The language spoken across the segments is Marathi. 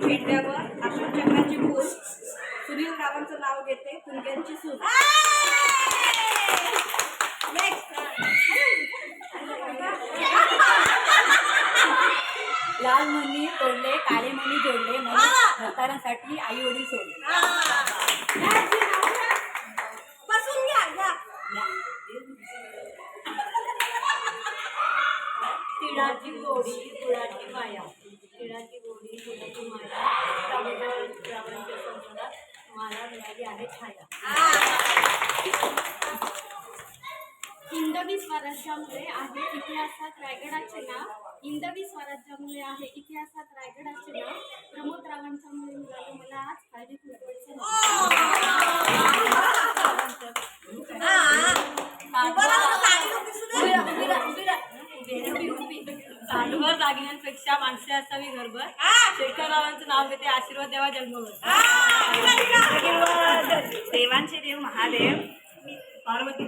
भेटल्यावर अशोक चक्राची फूल सुनील रावांचं नाव घेते. कुंक्यांची सून. लाल मणी तोडले काळे मणी जोडले मनी म्हातारांसाठी आई वडील सोडले तिळाची गोडी गुळाची माया. तिळाची गोडी गुळाची माया श्रावण श्रावणच्या संसारात मला मिळाली आहे छाया हिंदवी स्वराज्यामुळे आहे इतिहासात रायगडाचे नाव. हिंदवी स्वराज्यामुळे आहे इतिहासात रायगडाचे नाव प्रमोद रावांच्या मुळे मिळालं मला आज हळदी कुंकवाचं नाव सालभर दागिन्यांपेक्षा माणसे असावी घरभर. शेखररावांचं नाव घेते आशीर्वाद देवा जन्मभर. देवांचे देव महादेव. पार्वती.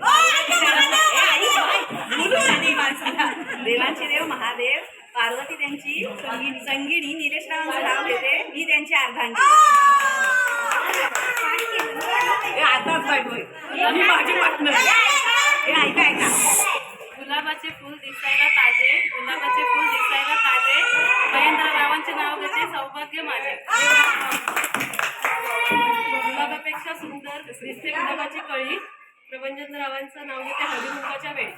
देवांचे देव महादेव. पार्वती त्यांची संगिनी संगिनी निलेश रावांचं नाव घेते. मी त्यांची अर्धांगी आताच ही माझी पार्टनर रावांचे नाव घेते सौभाग्य माझे. गुलाबापेक्षा सुंदर दिसते गुलाबाची कळी. प्रभंजन रावांचं नाव घेते हळदीमुखाच्या वेळी.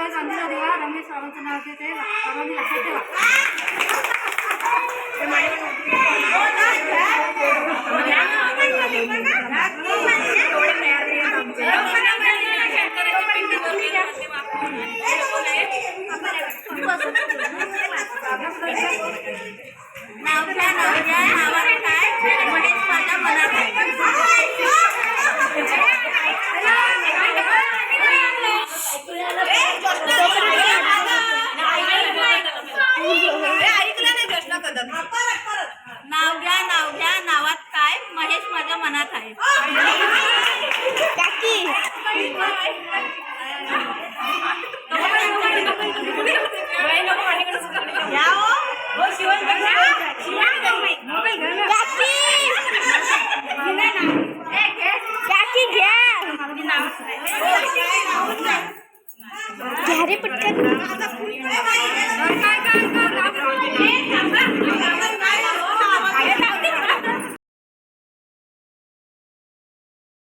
काव्य चांदीचा देवा रमेश रावांचं नाव घेते. सर्वांनी लक्षात ठेवा. नावच्या नावच्या नावाने काय माझ्या मनात आहे या हो. घ्या रे पटकन